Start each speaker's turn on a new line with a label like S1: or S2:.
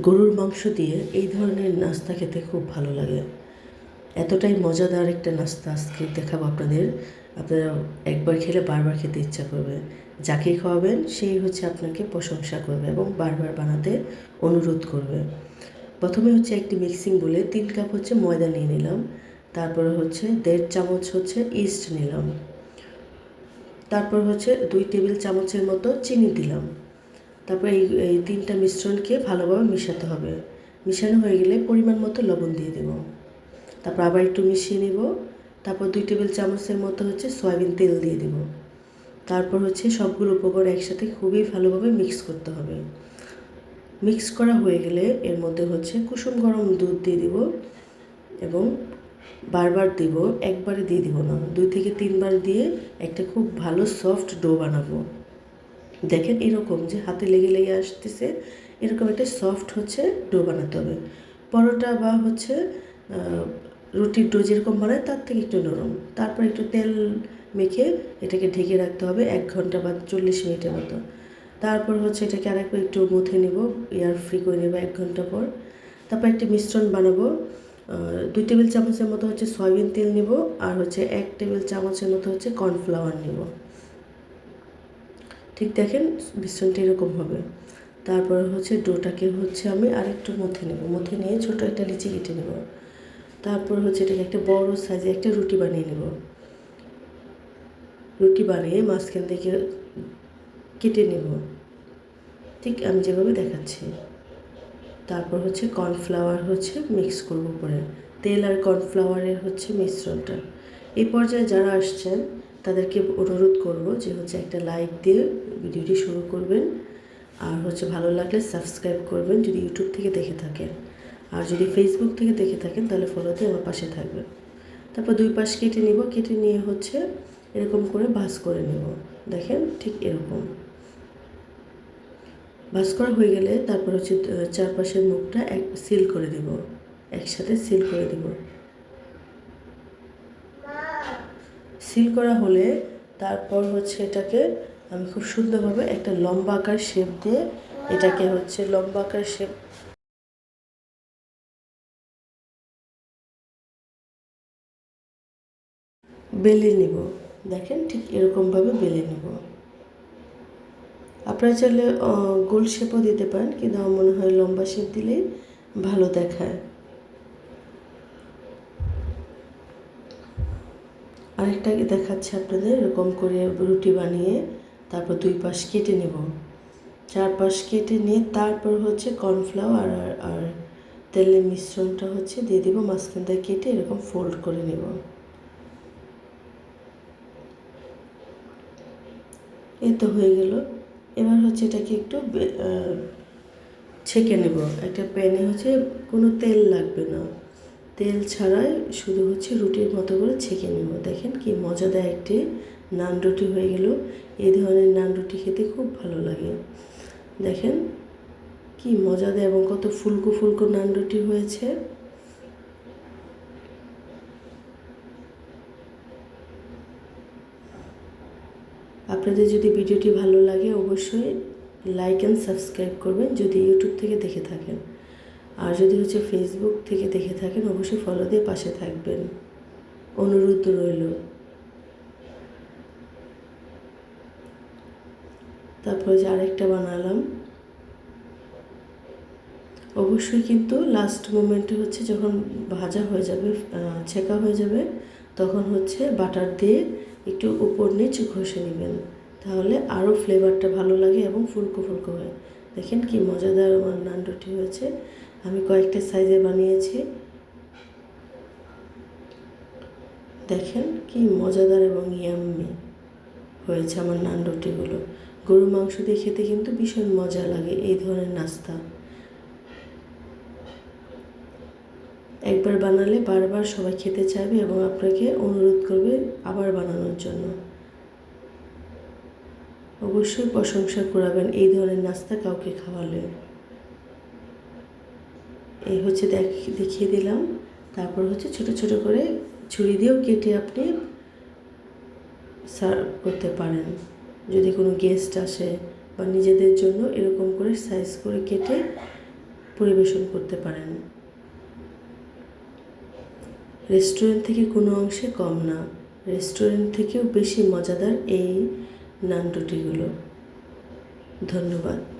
S1: গরুর মাংস দিয়ে এই ধরনের নাস্তা খেতে খুব ভালো লাগে। এতটাই মজাদার একটা নাস্তা আজকে দেখাবো আপনাদের। আপনারা একবার খেলে বারবার খেতে ইচ্ছা করবে। যাকে খাওয়াবেন, সেই হচ্ছে আপনাকে প্রশংসা করবে এবং বারবার বানাতে অনুরোধ করবে। প্রথমে হচ্ছে একটি মিক্সিং বলে তিন কাপ হচ্ছে ময়দা নিয়ে নিলাম। তারপরে হচ্ছে দেড় চামচ হচ্ছে ইস্ট নিলাম। তারপর হচ্ছে দুই টেবিল চামচের মতো চিনি দিলাম। তারপর এই এই তিনটা মিশ্রণকে ভালোভাবে মেশাতে হবে। মিশানো হয়ে গেলে পরিমাণ মতো লবণ দিয়ে দেবো। তারপর আবার একটু মিশিয়ে নিব। তারপর দুই টেবিল চামচের মতো হচ্ছে সয়াবিন তেল দিয়ে দেব। তারপর হচ্ছে সবগুলো উপকরণ একসাথে খুবই ভালোভাবে মিক্স করতে হবে। মিক্স করা হয়ে গেলে এর মধ্যে হচ্ছে কুসুম গরম দুধ দিয়ে দিব এবং বারবার দিব, একবারে দিয়ে দিব না। দুই থেকে তিনবার দিয়ে একটা খুব ভালো সফট ডো বানাবো। দেখেন এরকম যে হাতে লেগে লেগে আসতেছে, এরকম একটা সফট হচ্ছে ডো বানাতে হবে। পরোটা বা হচ্ছে রুটির ডো যেরকম বানায় তার থেকে একটু নরম। তারপর একটু তেল মেখে এটাকে ঢেকে রাখতে হবে এক ঘণ্টা বা চল্লিশ মিনিটের মতো। তারপর হচ্ছে এটাকে আরেকবার একটু মুথে নিব এয়ার ফ্রি করে নেব এক ঘণ্টা পর। তারপর একটা মিশ্রণ বানাবো। দুই টেবিল চামচের মতো হচ্ছে সয়াবিন তেল নেব আর হচ্ছে এক টেবিল চামচের মতো হচ্ছে কর্নফ্লাওয়ার নিব। ঠিক দেখেন মিশ্রণটা এরকম হবে। তারপর হচ্ছে ডোটাকে হচ্ছে আমি আরেকটু মথে নেব। মথে নিয়ে ছোটো একটা লিচি কেটে নেব। তারপর হচ্ছে এটাকে একটা বড় সাইজে একটা রুটি বানিয়ে নেব। রুটি বানিয়ে মাঝখান থেকে কেটে নেব। ঠিক আমি যেভাবে দেখাচ্ছি। তারপর হচ্ছে কর্নফ্লাওয়ার হচ্ছে মিক্স করব পরে তেল আর কর্নফ্লাওয়ারের হচ্ছে মিশ্রণটা। এই পর্যায়ে যারা আসছেন তাদেরকে অনুরোধ করব যে হচ্ছে একটা লাইক দিয়ে ভিডিওটি শুরু করবেন। আর হচ্ছে ভালো লাগলে সাবস্ক্রাইব করবেন যদি ইউটিউব থেকে দেখে থাকেন। আর যদি ফেসবুক থেকে দেখে থাকেন তাহলে ফলোতে আমার পাশে থাকবেন। তারপর দুই পাশ কেটে নিব, কেটে নিয়ে হচ্ছে এরকম করে ভাজ করে নেব। দেখেন ঠিক এরকম। ভাজ করা হয়ে গেলে তারপর হচ্ছে চারপাশের মুখটা এক সিল করে দেব। একসাথে সিল করে দেব। সিল করা হলে তারপর হচ্ছে এটাকে আমি খুব সুন্দরভাবে একটা লম্বা আকার শেপ দিয়ে এটাকে হচ্ছে লম্বা আকার শেপ বেলে নিব। দেখেন ঠিক এরকমভাবে বেলে নিব। আপনারা চাইলে গোল শেপও দিতে পারেন, কিন্তু আমার মনে হয় লম্বা শেপ দিলেই ভালো দেখায়। আরেকটা দেখাচ্ছে আপনাদের, এরকম করে রুটি বানিয়ে তারপর দুই পাশ কেটে নেব। চার পাশ কেটে নিয়ে তারপর হচ্ছে কর্নফ্লাওয়ার আর আর তেলের মিশ্রণটা হচ্ছে দিয়ে দিব, মাঝখান থেকে কেটে এরকম ফোল্ড করে নেব। এ তো হয়ে গেল। এবার হচ্ছে এটাকে একটু ছেঁকে নেব। একটা প্যানে হচ্ছে কোনো তেল লাগবে না। তেল ছাড়াই শুধু হচ্ছে রুটির মতো করে ছেঁকে নেব। দেখেন কি মজাদার একটি নান রুটি হয়ে গেল। এই ধরনের নান রুটি খেতে খুব ভালো লাগে। দেখেন কি মজাদার এবং কত ফুলকো ফুলকো নান রুটি হয়েছে। আপনাদের যদি ভিডিওটি ভালো লাগে অবশ্যই লাইক অ্যান্ড সাবস্ক্রাইব করবেন যদি ইউটিউব থেকে দেখে থাকেন। আর যদি হচ্ছে ফেসবুক থেকে দেখে থাকেন, অবশ্যই ফলো দিয়ে পাশে থাকবেন। অনুরোধ রইল। তারপরে যে আরেকটা বানালাম। অবশ্যই কিন্তু লাস্ট মোমেন্টে হচ্ছে যখন ভাজা হয়ে যাবে ছেঁকা হয়ে যাবে, তখন হচ্ছে বাটার দিয়ে একটু উপর নিচ ঘষে নেবেন। তাহলে আরও ফ্লেভারটা ভালো লাগে এবং ফুলকো ফুলকো হয়। দেখেন কি মজাদার আমার নান রুটি হয়েছে। আমি কয়েকটা সাইজে বানিয়েছি। দেখেন কি মজাদার এবং ইয়াম্মি হয়েছে আমার নান রুটিগুলো গরু মাংস দিয়ে খেতে কিন্তু ভীষণ মজা লাগে এই ধরনের নাস্তা। একবার বানালে বারবার সবাই খেতে চাইবে এবং আপনাকে অনুরোধ করবে আবার বানানোর জন্য। অবশ্যই প্রশংসা করাবেন এই ধরনের নাস্তা কাউকে খাওয়ালে। এই হচ্ছে দেখিয়ে দিলাম। তারপর হচ্ছে ছোট ছোট করে ছুরি দিয়েও কেটে আপনি সার্ভ করতে পারেন। যদি কোনো গেস্ট আসে বা নিজেদের জন্য এরকম করে সাইজ করে কেটে পরিবেশন করতে পারেন। রেস্টুরেন্ট থেকে কোনো অংশে কম না। রেস্টুরেন্ট থেকেও বেশি মজাদার এই নান রুটিগুলো ধন্যবাদ।